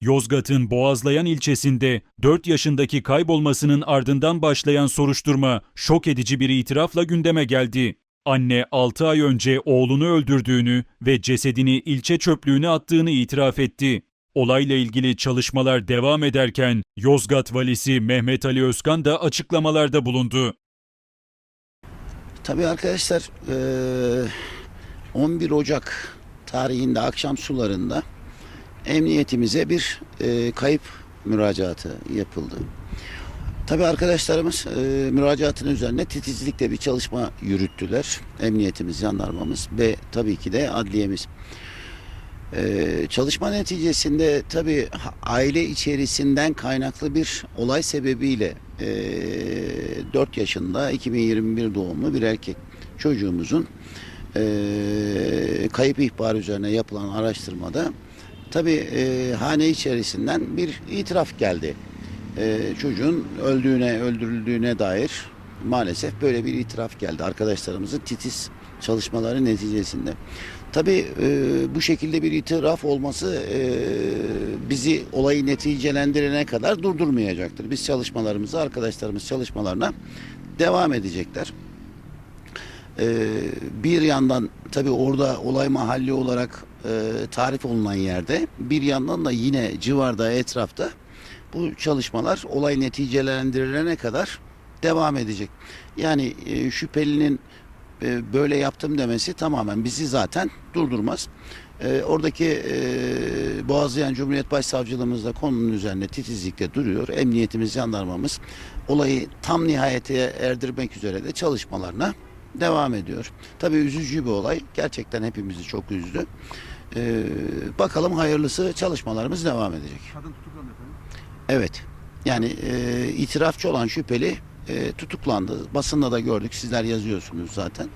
Yozgat'ın Boğazlayan ilçesinde 4 yaşındaki kaybolmasının ardından başlayan soruşturma şok edici bir itirafla gündeme geldi. Anne 6 ay önce oğlunu öldürdüğünü ve cesedini ilçe çöplüğüne attığını itiraf etti. Olayla ilgili çalışmalar devam ederken Yozgat valisi Mehmet Ali Özkan da açıklamalarda bulundu. Tabii arkadaşlar eee, 11 Ocak tarihinde akşam sularında emniyetimize bir eee, kayıp müracaatı yapıldı. Tabii arkadaşlarımız eee, müracaatın üzerine titizlikle bir çalışma yürüttüler. Emniyetimiz, jandarmamız ve tabii ki de adliyemiz. Eee, çalışma neticesinde tabii ha- aile içerisinden kaynaklı bir olay sebebiyle eee 4 yaşında 2021 doğumlu bir erkek çocuğumuzun eee, kayıp ihbarı üzerine yapılan araştırmada tabii eee, hane içerisinden bir itiraf geldi. Eee, çocuğun öldüğüne, öldürüldüğüne dair maalesef böyle bir itiraf geldi arkadaşlarımızın titiz çalışmaları neticesinde. Tabii e, bu şekilde bir itiraf olması e, bizi olayı neticelendirene kadar durdurmayacaktır. Biz çalışmalarımızı, arkadaşlarımız çalışmalarına devam edecekler. E, bir yandan tabii orada olay mahalli olarak e, tarif olunan yerde, bir yandan da yine civarda, etrafta bu çalışmalar olay neticelendirilene kadar devam edecek. Yani e, şüphelinin e, böyle yaptım demesi tamamen bizi zaten durdurmaz. E, oradaki e, Boğazlayan Cumhuriyet Başsavcılığımız da konunun üzerinde titizlikle duruyor. Emniyetimiz, jandarmamız olayı tam nihayete erdirmek üzere de çalışmalarına devam ediyor. Tabii üzücü bir olay. Gerçekten hepimizi çok üzdü. E, bakalım hayırlısı çalışmalarımız devam edecek. Kadın tutuklandı efendim. Evet. Yani e, itirafçı olan şüpheli e, tutuklandı. Basında da gördük. Sizler yazıyorsunuz zaten.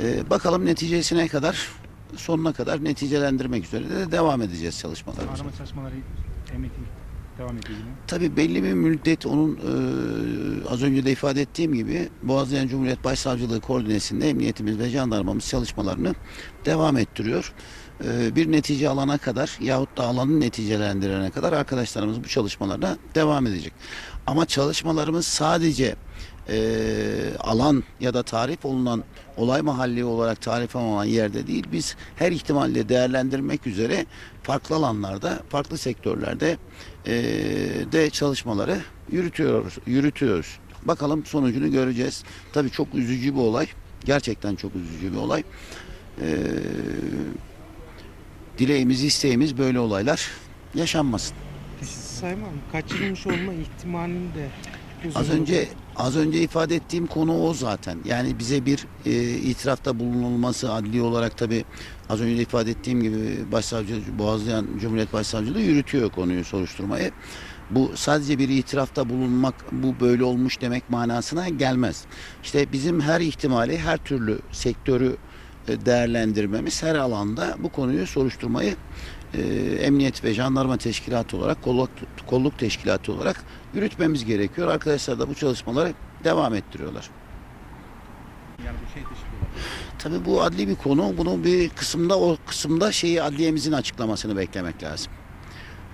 E, bakalım neticesine kadar sonuna kadar neticelendirmek üzere de devam edeceğiz çalışmalarımıza. Arama çalışmaları emniyetin devam ediyor. Tabii belli bir müddet onun e, az önce de ifade ettiğim gibi Boğaziyen Cumhuriyet Başsavcılığı koordinesinde emniyetimiz ve jandarmamız çalışmalarını devam ettiriyor. E, bir netice alana kadar yahut da alanı neticelendirene kadar arkadaşlarımız bu çalışmalarına devam edecek. Ama çalışmalarımız sadece e, alan ya da tarif olunan olay mahalli olarak tarif olan yerde değil biz her ihtimalle değerlendirmek üzere farklı alanlarda farklı sektörlerde e, de çalışmaları yürütüyoruz yürütüyoruz. Bakalım sonucunu göreceğiz. Tabii çok üzücü bir olay. Gerçekten çok üzücü bir olay. E, dileğimiz, isteğimiz böyle olaylar yaşanmasın. Sayın Hanım kaçırılmış olma ihtimalini de Az önce az önce ifade ettiğim konu o zaten. Yani bize bir e, itirafta bulunulması adli olarak tabi az önce de ifade ettiğim gibi Başsavcı Boğazlayan Cumhuriyet Başsavcılığı yürütüyor konuyu soruşturmayı. Bu sadece bir itirafta bulunmak bu böyle olmuş demek manasına gelmez. İşte bizim her ihtimali, her türlü sektörü değerlendirmemiz her alanda bu konuyu soruşturmayı e, emniyet ve jandarma teşkilatı olarak kolluk, kolluk teşkilatı olarak yürütmemiz gerekiyor. Arkadaşlar da bu çalışmaları devam ettiriyorlar. Yani bu şey. Tabii bu adli bir konu. Bunu bir kısımda o kısımda şeyi adliyemizin açıklamasını beklemek lazım.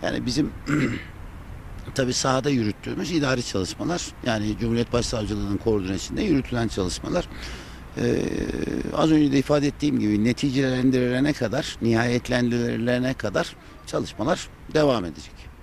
Yani bizim tabii sahada yürüttüğümüz idari çalışmalar yani Cumhuriyet Başsavcılığı'nın koordinesinde yürütülen çalışmalar ee, az önce de ifade ettiğim gibi neticelendirilene kadar, nihayetlendirilene kadar çalışmalar devam edecek.